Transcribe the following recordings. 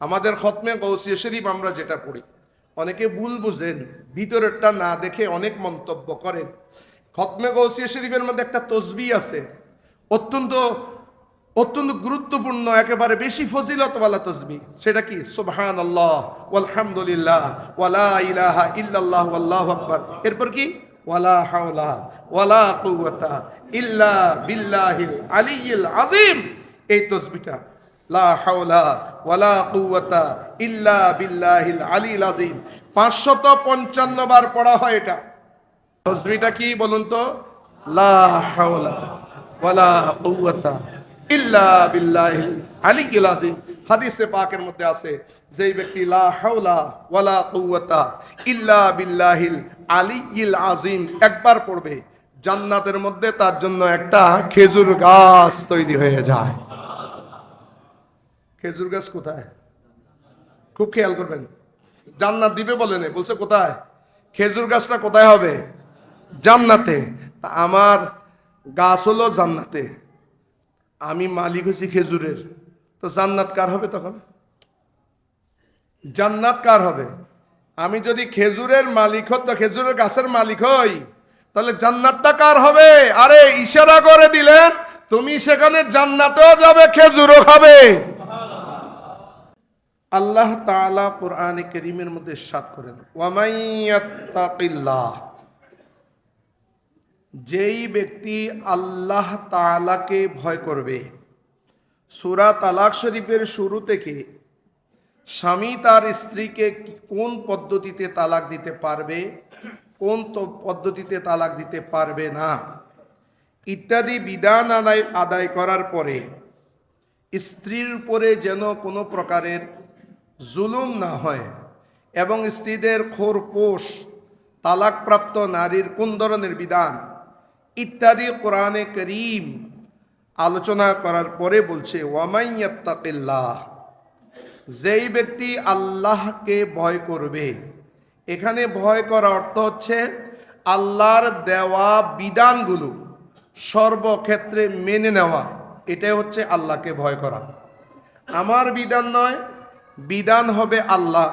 আমাদের খতমে গৌসিয়া শরীফ আমরা যেটা পড়ি, অনেকে ভুল বুঝেন, ভিতরেরটা না দেখে অনেক মন্তব্য করেন। খতমে গৌসিয়া শরীফের মধ্যে একটা তসবি আছে, অত্যন্ত অত্যন্ত গুরুত্বপূর্ণ, একেবারে বেশি ফজিলতওয়ালা তসবি। সেটা কি? সুবহান আল্লাহ আলহামদুলিল্লাহ ওয়ালা ইলাহা ইল্লাল্লাহ আল্লাহু আকবার। এরপর কি? ওয়ালা হাওলা, ওয়ালা কুওয়াতা, ইল্লা বিল্লাহিল আলিয়্যিল আযীম। এই তসবিটা লা হাওলা ওয়ালা কুওয়াতা ইল্লা বিল্লাহিল আলিল আযীম। 555 বার পড়া হয় এটা। তসবিটা কি বলুন তো? লা হাওলা ওয়ালা কুওয়াতা ইল্লা বিল্লাহিল আলিয়্যিল আযীম। হাদিসে পাকের মধ্যে আছে, যেই ব্যক্তি লা হাওলা ওয়ালা কুওয়াতা ইল্লা বিল্লাহিল আলিয়্যিল আযীম একবার পড়বে, জান্নাতের মধ্যে তার জন্য একটা খেজুর গাছ তৈরি হয়ে যায়। খেজুর গাছ কোথায়? খুব খেয়াল করবেন। জান্নাত দিবে বলেন বলছে কোথায়? খেজুর গাছটা কোথায় হবে? জান্নাতে। আমার গাছ হলো জান্নাতে। আমি মালিক হয়েছি খেজুরের। তো জান্নাত কার হবে তখন? জান্নাত কার হবে? আমি যদি খেজুরের মালিক হতো খেজুরের গাছের মালিক হই, তাহলে জান্নাতটা কার হবে? আরে, ইশারা করে দিলেন, তুমি সেখানে জান্নাতেও যাবে, খেজুরও খাবে। আল্লাহ তাআলা কোরআনে করিমের মধ্যে সাত করেন ওয়ামাইয়াত্তাকিল্লাহ যেই ব্যক্তি আল্লাহ তালাকে ভয় করবে, সূরা তালাক শরীফের শুরু থেকে স্বামী তার স্ত্রীকে কোন পদ্ধতিতে তালাক দিতে পারবে, কোন পদ্ধতিতে তালাক দিতে পারবে না, ইত্যাদি বিধান আদায় আদায় করার পরে স্ত্রীর উপরে যেন কোনো প্রকারের জুলুম না হয় এবং স্ত্রীদের খোর খোরপোষ তালাকপ্রাপ্ত নারীর কোন ধরনের বিধান, ইত্যাদি কোরআনে করিম আলোচনা করার পরে বলছে ওয়ামাইয়াত্তাকিল্লাহ যেই ব্যক্তি আল্লাহকে ভয় করবে, এখানে ভয় করা অর্থ হচ্ছে আল্লাহর দেওয়া বিধানগুলো সর্বক্ষেত্রে মেনে নেওয়া, এটাই হচ্ছে আল্লাহকে ভয় করা। আমার বিধান নয় বিধান হবে আল্লাহ।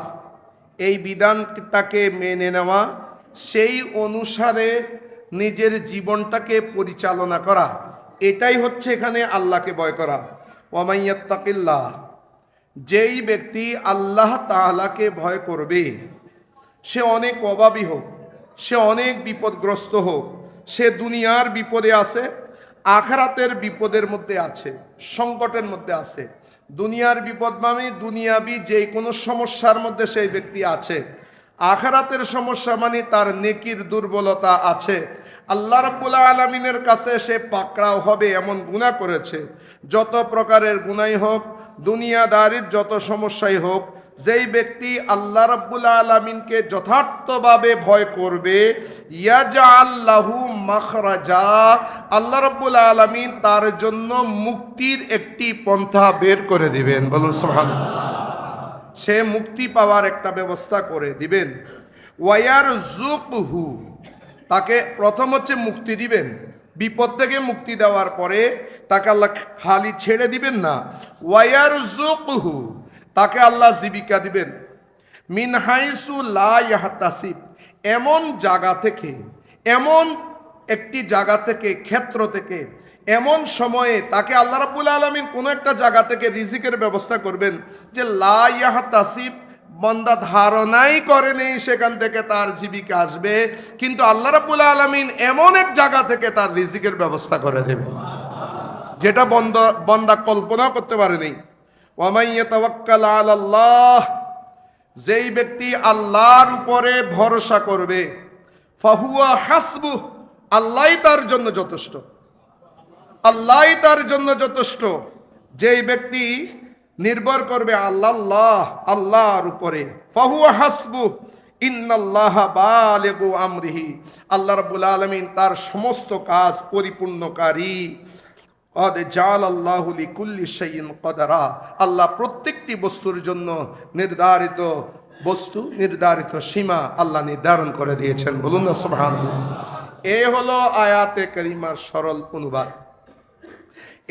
এই বিধানটাকে মেনে নেওয়া, সেই অনুসারে নিজের জীবনটাকে পরিচালনা করা। এটাই হচ্ছে এখানে আল্লাহকে ভয় করা। ওমাইয়াত্তাকিল্লাহ যেই ব্যক্তি আল্লাহ তাআলাকে ভয় করবে, সে অনেক অভাবী হোক, সে অনেক বিপদগ্রস্ত হোক, সে দুনিয়ার বিপদে আছে, আখারাতের বিপদের মধ্যে আছে, সংকটের মধ্যে আছে। দুনিয়ার বিপদ মানে দুনিয়াবি যে কোনো সমস্যার মধ্যে সেই ব্যক্তি আছে। আখারাতের সমস্যা মানে তার নেকির দুর্বলতা আছে। আল্লাহ রাব্বুল আলমিনের কাছে সে পাকড়াও হবে, এমন গুণা করেছে। যত প্রকারের গুণাই হোক, দুনিয়াদারির যত সমস্যাই হোক যেই ব্যক্তি আল্লাহ রাব্বুল আলমিনকে যথার্থভাবে ভয় করবে ইয়াজা আল্লাহু মাখরাজা, আল্লাহ রাব্বুল আলমিন তার জন্য মুক্তির একটি পন্থা বের করে দিবেন। বলুন সুবহানাল্লাহ। সে মুক্তি পাওয়ার একটা ব্যবস্থা করে দিবেন। ওয়ার জুকহু তাকে প্রথম হচ্ছে মুক্তি দিবেন। বিপদ থেকে মুক্তি দেওয়ার পরে তাকে আল্লাহ খালি ছেড়ে দিবেন না। ওয়ার জুকহু তাকে আল্লাহ জীবিকা দিবেন। মিনহাইসু লা ইয়াহতাসিব। এমন জায়গা থেকে, এমন একটি জায়গা থেকে, ক্ষেত্র থেকে, এমন সময়ে তাকে আল্লাহ রাব্বুল আলমিন কোনো একটা জায়গা থেকে রিজিকের ব্যবস্থা করবেন যে লা ইয়াহতাসিব, বন্দা ধারণাই করে নেই সেখান থেকে তার জীবিকা আসবে, কিন্তু আল্লাহ রাব্বুল আলমিন এমন এক জায়গা থেকে তার রিজিকের ব্যবস্থা করে দেবে যেটা বন্ধ, বন্দা কল্পনা করতে পারেনি। ওয়ামাইয়া তাওয়াক্কাল আলাল্লাহ, যেই ব্যক্তি আল্লাহর উপরে ভরসা করবে, ফাহুয়া হাসবু আল্লাহই তার জন্য যথেষ্ট। আল্লাহই তার জন্য যথেষ্ট। যেই ব্যক্তি নির্ভর করবে আল্লাহ, আল্লাহর উপরে, ফাহুয়া হাসবু ইন্নাল্লাহ বালেগু আমরিহি। আল্লাহ রাব্বুল আলামিন তার সমস্ত কাজ পরিপূর্ণকারী। আল্লাহ প্রত্যেকটি বস্তুর জন্য নির্ধারিত বস্তু, নির্ধারিত সীমা আল্লাহ নির্ধারণ করে দিয়েছেন। বলুন না এ হলো আয়াতে করিমার সরল অনুবাদ।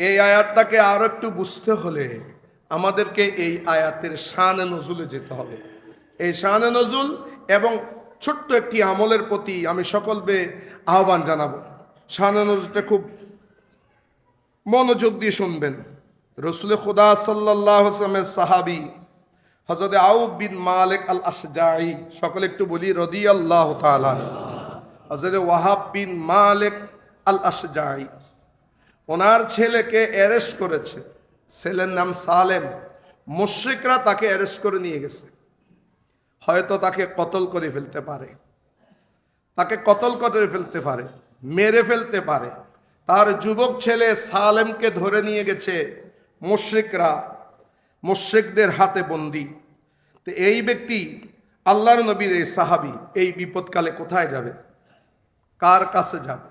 এই আয়াতটাকে আরও একটু বুঝতে হলে আমাদেরকে এই আয়াতের শানে নজুলে যেতে হবে। এই শানে নজুল এবং ছোট্ট একটি আমলের প্রতি আমি সকলকে আহ্বান জানাব। শানে নজুলটা খুব মনোযোগ দিয়ে শুনবেন। রসুল খুদা সাল্লামের সাহাবি হজরত আউব বিন মালিক আল আসজাই সকলে একটু বলি রদি আল্লাহ হজরত ওয়াহাব বিন মালিক আল আসজাই ওনার ছেলেকে অ্যারেস্ট করেছে। ছেলের নাম সালেম। মুশ্রিকরা তাকে অ্যারেস্ট করে নিয়ে গেছে। হয়তো তাকে কতল করে ফেলতে পারে। তাকে কতল করে ফেলতে পারে, মেরে ফেলতে পারে। তার যুবক ছেলে সালেমকে ধরে নিয়ে গেছে মুশ্রিকরা, মুশ্রিকদের হাতে বন্দি। তো এই ব্যক্তি আল্লাহর নবীর এই সাহাবি, এই বিপদকালে কোথায় যাবে? কার কাছে যাবে?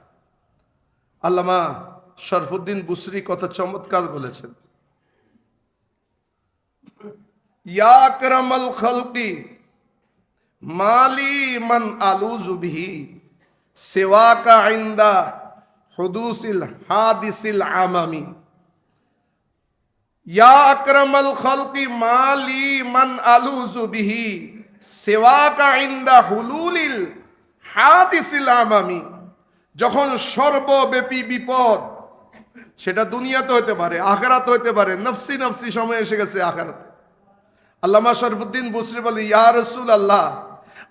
আল্লামা শরফুদ্দিন বুসরি কত চমৎকার বলেছেন। ইয়াকরামাল খালকি, মালি মান আলুজু বিহি, সেওয়াকা ইন্দা হুদুসিল হাদিসিল আমামি। ইয়া আকরামাল খালকি মালি মান আলুজু বিহি, সেওয়াকা ইন্দা হুলুলিল হাদিসিল আমামি। যখন সর্বব্যাপী বিপদ, সেটা দুনিয়াতে হতে পারে, আখারাতে হতে পারে, নফসি নফসি সময় এসে গেছে আখারাতে। আল্লামা শরফুদ্দিন বুসরি বলে ইয়া রসুল আল্লাহ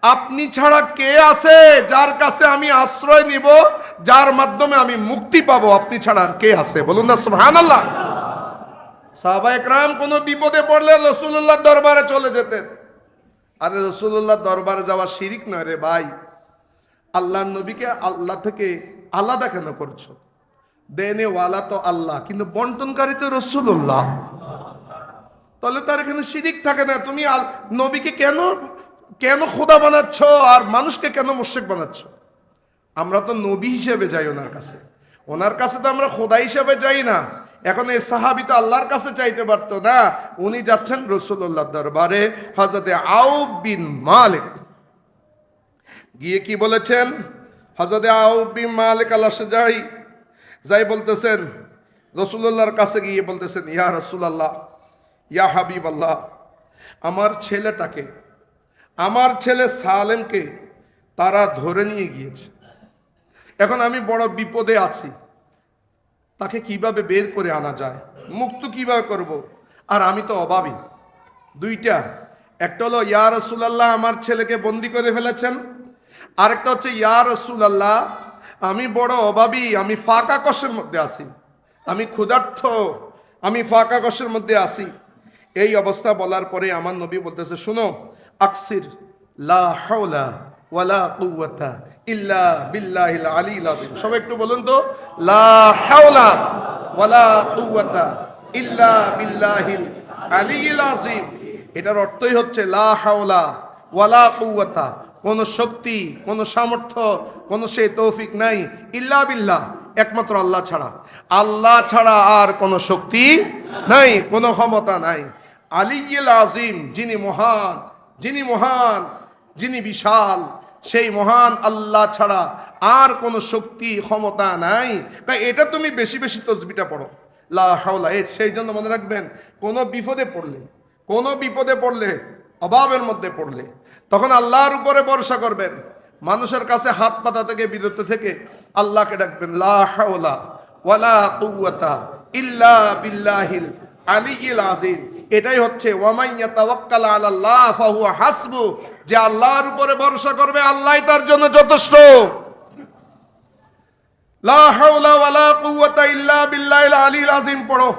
আপনি ছাড়া কে আছে? যার কাছে আমি আশ্রয় নিব, যার মাধ্যমে আমি মুক্তি পাবো, আপনি ছাড়া আর কে আছে? বলুন না সুহান আল্লাহ সাহবা একরাম কোনো বিপদে পড়লে রসুল্লাহ দরবারে চলে যেতেন। আরে রসুল্লাহ দরবারে যাওয়া শিরিক নয় রে ভাই। আল্লাহ নবীকে আল্লাহ থেকে আলাদা কেন করছ? দেনে ওয়ালা তো আল্লাহ, কিন্তু বন্টনকারী তো রসুল্লাহ তাহলে তার এখানে শিরিক থাকে না। তুমি নবীকে কেন কেন খোদা বানাচ্ছ? আর মানুষকে কেন মোশেক বানাচ্ছ? আমরা তো নবী হিসেবে যাই ওনার কাছে। ওনার কাছে তো আমরা খোদা হিসেবে যাই না। এখন এই সাহাবি তো আল্লাহর কাছে চাইতে পারতো না। উনি যাচ্ছেন রসুল্লাহ দরবারে হজরতে আউব বিন মালিক। গিয়ে কি বলেছেন? হজরতে আউ বিন মালিক আল্লাহ যাই যাই বলতেছেন রসুল্লাহর কাছে গিয়ে বলতেছেন, ইয়া রসুলাল্লাহ, ইয়া হাবিব আল্লাহ আমার ছেলেটাকে আমার ছেলে সালেমকে তারা ধরে নিয়ে গিয়েছে। এখন আমি বড় বিপদে আছি। তাকে কীভাবে বের করে আনা যায়? মুক্ত কীভাবে করব? আর আমি তো অভাবী। দুইটা, একটা হলো, ইয়া রসুলাল্লাহ, আমার ছেলেকে বন্দি করে ফেলেছেন। আরেকটা হচ্ছে, ইয়া রসুলাল্লাহ, আমি বড় অভাবী, আমি ফাঁকা কষের মধ্যে আছি। আমি ক্ষুধার্থ আমি ফাঁকা কষের মধ্যে আছি। এই অবস্থা বলার পরে আমার নবী বলতেছে, শুনো আকসির, লা হাওলা ওয়ালা কুওয়াতা ইল্লা বিল্লাহিল আলিল আযীম। সবাই একটু বলুন তো, লা হাওলা ওয়ালা কুওয়াতা ইল্লা বিল্লাহিল আলিল আযীম। এটার অর্থই হচ্ছে লা হাওলা ওয়ালা কুওয়াতা। কোন শক্তি, কোন সামর্থ্য, কোন সে তৌফিক নাই, ইল্লা বিল্লাহ, একমাত্র আল্লাহ ছাড়া। আল্লাহ ছাড়া আর কোনো শক্তি নাই, কোনো ক্ষমতা নাই। আলিয়ুল আজিম যিনি মহান যিনি মহান, যিনি বিশাল, সেই মহান আল্লাহ ছাড়া আর কোনো শক্তি, ক্ষমতা নাই। তাই এটা তুমি বেশি বেশি তসবিটা পড়ো। লা হাওলা সেই জন্য মনে রাখবেন, কোনো বিপদে পড়লে, কোনো বিপদে পড়লে, অভাবের মধ্যে পড়লে, তখন আল্লাহর উপরে ভরসা করবেন। মানুষের কাছে হাত পাতা থেকে, বিরত থেকে আল্লাহকে ডাকবেন, লা হাওলা ওয়ালা ইল্লা বিল্লাহিল আলিয়িল আযীম। এটাই হচ্ছে ফাহুয়া হাসবু যে আল্লাহর উপরে ভরসা করবে, আল্লাহ তার জন্য যথেষ্ট। লা ওয়ালা ইল্লা পড়ো।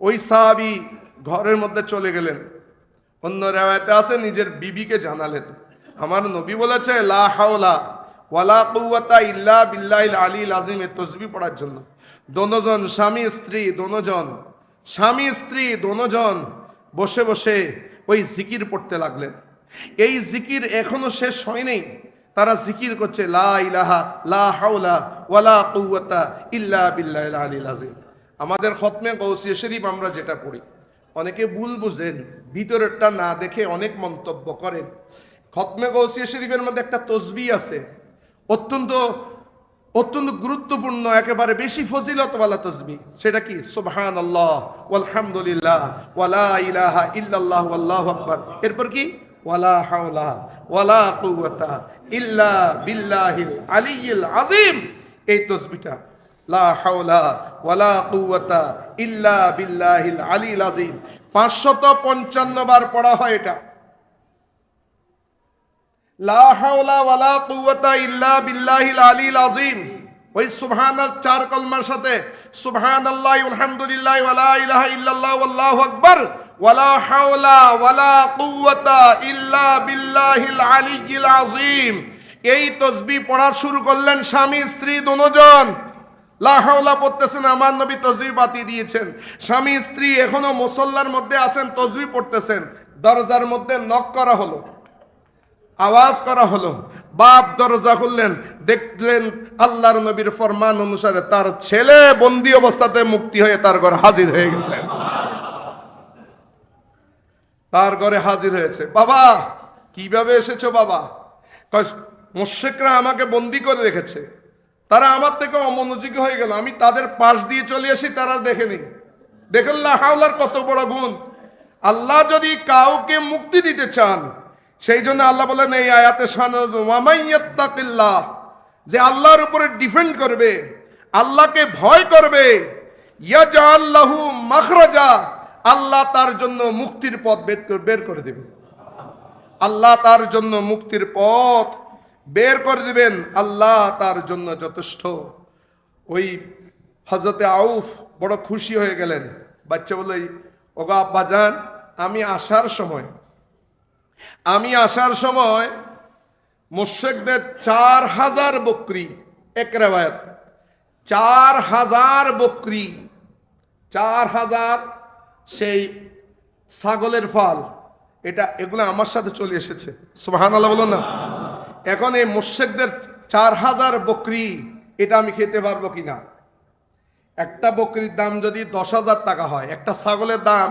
ওই ঘরের মধ্যে চলে গেলেন। অন্য রেওয়ায়তে আছে, নিজের বিবিকে জানালেন। আমার নবী বলেছে, লা হাওলা ওয়ালা ইল্লা বিল্লাহিল আলিল তসবিহ পড়ার জন্য। দোনোজন স্বামী, স্ত্রী, দোনোজন স্বামী, স্ত্রী দোনোজন বসে বসে ওই জিকির পড়তে লাগলেন। এই জিকির এখনও শেষ হয়নি। তারা জিকির করছে, লা ইলাহা, লা হাওলা ওয়ালা ইল্লা আমাদের খতমে গৌসিয়া শরীফ আমরা যেটা পড়ি, অনেকে ভুল বুঝেন, ভিতরেরটা না দেখে অনেক মন্তব্য করেন। খতমে গৌসিয়া শরীফের মধ্যে একটা তসবি আছে, অত্যন্ত অত্যন্ত গুরুত্বপূর্ণ, একেবারে বেশি ফজিলতওয়ালা তসবি সেটা কি? সুবহান আল্লাহ আলহামদুলিল্লাহ ওয়ালা ইলাহা ইল্লাল্লাহ আল্লাহু আকবার। এরপর কি? ওয়ালা হাওলা, ওয়ালা কুওয়াতা ইল্লা বিল্লাহিল আলিয়্যিল আযীম। এই তসবিটা লা হাওলা ওয়ালা কুওয়াতা ইল্লা বিল্লাহিল আলিয়্যিল আযীম। 555 বার পড়া হয় এটা। লা হাওলা ওয়ালা কুওয়াতা ইল্লা বিল্লাহিল আলিল আযীম। ওই সুবহানাল চার কলমার সাথে সুবহানাল্লাহি আলহামদুলিল্লাহ ওয়ালা ইলাহা ইল্লাল্লাহ আল্লাহু আকবার। ওয়ালা হাওলা ওয়ালা কুওয়াতা ইল্লা বিল্লাহিল আলিয়্যিল আযীম। এই তসবিহ পড়া শুরু করলেন স্বামী, স্ত্রী দুজন। লা হাওলা পড়তেছেন, আমার নবী তসবিহ বাতি দিয়েছেন। স্বামী, স্ত্রী এখনও মুসল্লার মধ্যে আছেন তসবিহ পড়তেছেন। দরজার মধ্যে নক করা হলো। আওয়াজ করা হলো। বাপ দরজা খুললেন, দেখলেন আল্লাহর নবীর ফরমান অনুসারে তার ছেলে বন্দি অবস্থাতে মুক্তি হয়ে তার ঘরে হাজির হয়ে গেছে। তার ঘরে হাজির হয়েছে। বাবা, কীভাবে এসেছ বাবা? মোশেকরা আমাকে বন্দি করে রেখেছে। তারা আমার থেকে অমনোযোগী হয়ে গেল। আমি তাদের পাশ দিয়ে চলে আসি, তারা দেখেনি দেখেন হাওলার কত বড় গুণ। আল্লাহ যদি কাউকে মুক্তি দিতে চান সেই জন্য আল্লাহ বলেন, এই আয়াতে সানাল্লাহ যে আল্লাহর উপরে ডিফেন্ড করবে, আল্লাহকে ভয় করবে আল্লাহু মাখরাজা, আল্লাহ তার জন্য মুক্তির পথ বের করে- বের করে দেবে আল্লাহ তার জন্য মুক্তির পথ বের করে দিবেন, আল্লাহ তার জন্য যথেষ্ট। ওই হজরতে আউফ বড় খুশি হয়ে গেলেন। বাচ্চা বলে ওগা আব্বা যান, আমি আসার সময় আমি আসার সময় মুশেকদের চার হাজার বকরি, এক রেবায়ত চার হাজার বকরি, চার হাজার সেই ছাগলের ফল, এটা এগুলো আমার সাথে চলে এসেছে। সুহান আল্লাহ বলুন না। এখন এই মুশেকদের চার হাজার বকরি, এটা আমি খেতে পারব কিনা? একটা বকরির দাম যদি দশ হাজার টাকা হয়, একটা ছাগলের দাম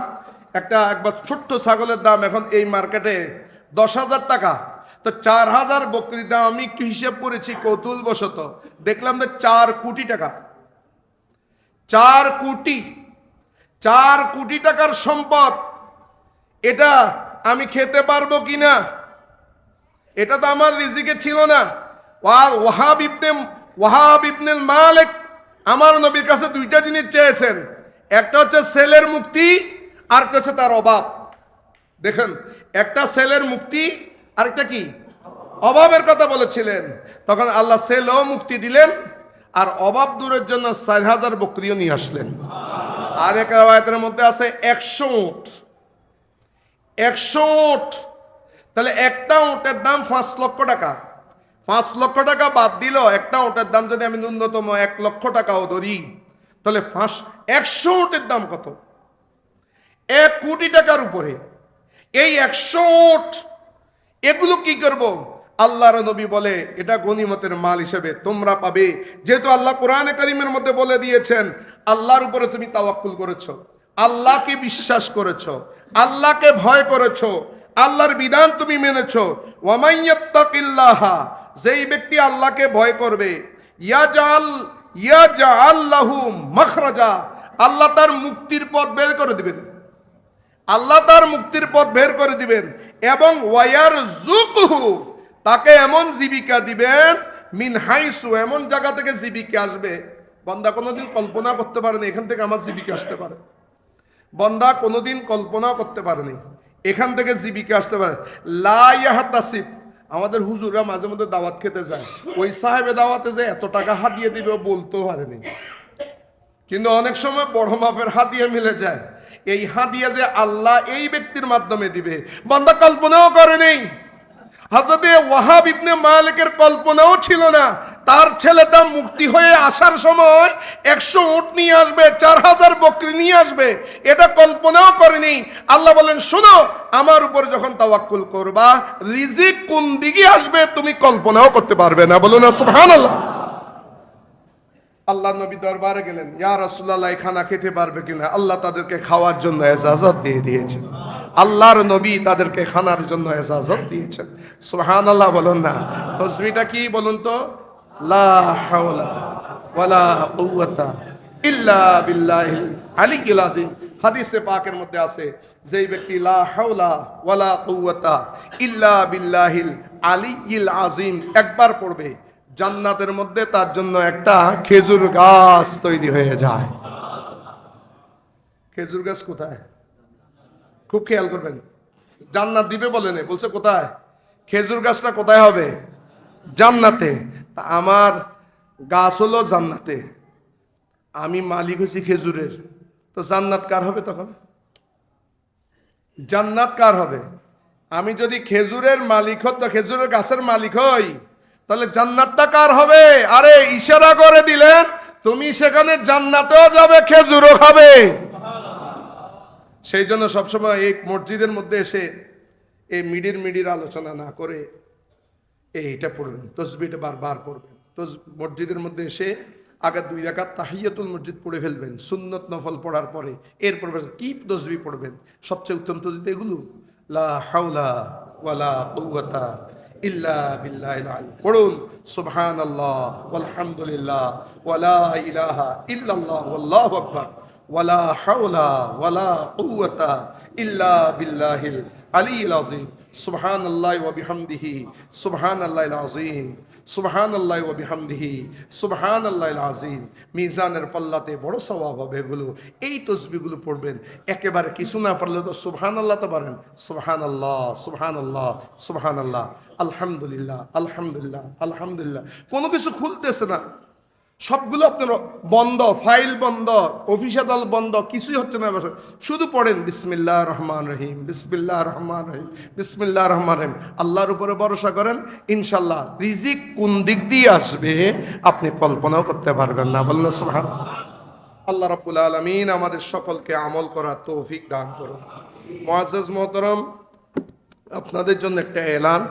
একটা একবার ছোট্ট ছাগলের দাম এখন এই মার্কেটে দশ হাজার টাকা। তো চার হাজার বকরির দাম আমি একটু হিসেব করেছি কৌতুল বশত দেখলাম যে চার কোটি টাকা। চার কোটি। চার কোটি টাকার সম্পদ। এটা আমি খেতে পারব কি না এটা তো আমার রিজিকে ছিল না। ওয়া- ওয়াহাব ইবনে, ওয়াহাব ইবনুল মালিক আমার নবীর কাছে দুইটা জিনিস চেয়েছেন। একটা হচ্ছে সেলের মুক্তি আর হচ্ছে তার অভাব? দেখেন, একটা সেলের মুক্তি, আরেকটা কি? অভাবের কথা বলেছিলেন। তখন আল্লাহ সেলও মুক্তি দিলেন, আর অভাব দূরের জন্য চার হাজার বকরিও নিয়ে আসলেন। আর এক রায়তের মধ্যে আছে একশো উঠ একশো উঠ তাহলে একটা উটের দাম পাঁচ লক্ষ টাকা। পাঁচ লক্ষ টাকা বাদ দিল একটা উটের দাম যদি আমি ন্যূনতম এক লক্ষ টাকাও ধরি, তাহলে পাঁচ, একশো উটের দাম কত? এক কোটি টাকার উপরে। এই একশো উট এগুলো কি করব? আল্লাহর নবী বলে, এটা গনিমতের মাল হিসেবে তোমরা পাবে। যেহেতু আল্লাহ কোরআন করিমের মধ্যে বলে দিয়েছেন, আল্লাহর উপরে তুমি তাওয়াক্কুল করেছ। আল্লাহকে বিশ্বাস করেছ, আল্লাহকে ভয় করেছ, আল্লাহর বিধান তুমি মেনেছো। ওয়ামাইয়াত্তাকিল্লাহা যেই ব্যক্তি আল্লাহকে ভয় করবে ইয়াজাল ইয়াজাআল্লাহু মাখরাজা, আল্লাহ তার মুক্তির পথ বের করে দিবেন। আল্লাহ তার মুক্তির পথ বের করে দিবেন এবং ওয়ার জুকহু তাকে এমন জীবিকা দিবেন, মিন হাইসু, এমন জায়গা থেকে জীবিকা আসবে। বন্দা কোনোদিন কল্পনা করতে পারেনি, এখান থেকে আমার জীবিকা আসতে পারে। বন্দা কোনোদিন কল্পনাও করতে পারেনি, এখান থেকে জীবিকা আসতে পারে। লাইয়াহাতাসিব আমাদের হুজুররা মাঝে মধ্যে দাওয়াত খেতে যায়। ওই সাহেবে দাওয়াতে যে এত টাকা হাতিয়ে দিবে বলতেও পারেনি। কিন্তু অনেক সময় বড় মাপের হাতিয়ে মিলে যায়। এই হাদিয়া যে আল্লাহ এই ব্যক্তির মাধ্যমে দিবে, বান্দা কল্পনাও করেনি হাজরতে ওয়াহাব ইবনে মালিকের কল্পনাও ছিল না। তার ছেলেটা মুক্তি হয়ে আসার সময় একশো উট নিয়ে আসবে, চার হাজার বকরি নিয়ে আসবে। এটা কল্পনাও করেনি আল্লাহ বলেন, শোনো, আমার উপর যখন তাওয়াক্কুল করবা, রিজিক কোন দিকে আসবে তুমি কল্পনাও করতে পারবে না। বলুন সুবহানাল্লাহ। আল্লাহ নবী দরবারে গেলেন, ইয়া রাসূলুল্লাহ, এই খানা খেতে পারবে কিনা? আল্লাহ তাদেরকে খাওয়ার জন্য এজাজত দিয়ে দিয়েছেন। আল্লাহর নবী তাদেরকে খানার জন্য এজাজত দিয়েছেন। সুবহানাল্লাহ বলুন না। তসবিটা কি বলুন তো? হাদিসে পাকের মধ্যে আছে, যেই ব্যক্তি লা হাওলা ওয়ালা কুওয়াতা ইল্লা বিল্লাহিল আলিয়্যিল আযীম একবার পড়বে জান্নাতের মধ্যে তার জন্য একটা খেজুর গাছ তৈরি হয়ে যায়। খেজুর গাছ কোথায়? খুব খেয়াল করবেন। জান্নাত দিবে বলেন বলছে কোথায়? খেজুর গাছটা কোথায় হবে? জান্নাতে। তা আমার গাছ হলো জান্নাতে। আমি মালিক হয়েছি খেজুরের। তো জান্নাত কার হবে তখন? জান্নাত কার হবে? আমি যদি খেজুরের মালিক হতো খেজুরের গাছের মালিক হই। তাহলে জান্নাতটা কার হবে? আরে, ইশারা করে দিলেন, তুমি সেখানে জান্নাতেও যাবে, খেজুরও খাবে। সেই জন্য সবসময় এই মসজিদের মধ্যে এসে এই মিডির মিডির আলোচনা না করে এইটা পড়বেন তসবিটা বারবার পড়বেন। তস, মসজিদের মধ্যে এসে আগে দুই রাকাত তাহিয়াতুল মসজিদ পড়ে ফেলবেন, সুন্নত নফল পড়ার পরে। এরপর কি তসবি পড়বেন? সবচেয়ে উত্তম তসবি এগুলো। লা হাওলা ওয়ালা কুওয়াতা ইল্লা বিল্লাহিল আলী পড়ুন সুবহানাল্লাহ ওয়ালহামদুলিল্লাহ ওয়ালা ইলাহা ইল্লাল্লাহ ওয়াল্লাহু আকবার ওয়ালা হাওলা ওয়ালা কুওয়াতা ইল্লা বিল্লাহিল আলিয়্যিল আযীম সুবহানাল্লাহি ওয়া বিহামদিহি, সুবহানাল্লাহিল আযীম, সুবহানাল্লাহি ওয়া বিহামদিহি, সুবহানাল্লাহিল আযীম। মিজানের পাল্লাতে বড় সওয়াব হবে এগুলো। এই তসবিহগুলো পড়বেন, একেবারে কিছু না পারলে তো সুবহানাল্লাহ তো পারেন। সুবহানাল্লাহ সুবহানাল্লাহ সুবহানাল্লাহ। আলহামদুলিল্লাহ আলহামদুলিল্লাহ আলহামদুলিল্লাহ। কোনো কিছু খুলতেছে না। সবগুলো আপনার বন্ধ, ফাইল বন্ধ অফিসাদাল বন্ধ, কিছুই হচ্ছে না এবার। শুধু পড়েন, বিসমিল্লাহ রহমান রহিম, বিসমিল্লাহ রহমান রহিম, বিসমিল্লাহ রহমান রহিম। আল্লাহর উপরে ভরসা করেন, ইনশাল্লাহ রিজিক কোন দিক দিয়ে আসবে আপনি কল্পনাও করতে পারবেন না। বললেন সুবহান আল্লাহ রাব্বুল আলামিন আমাদের সকলকে আমল করার তৌফিক দান করুন। মুআজ্জাজ মোহতরম, আপনাদের জন্য একটা এলান।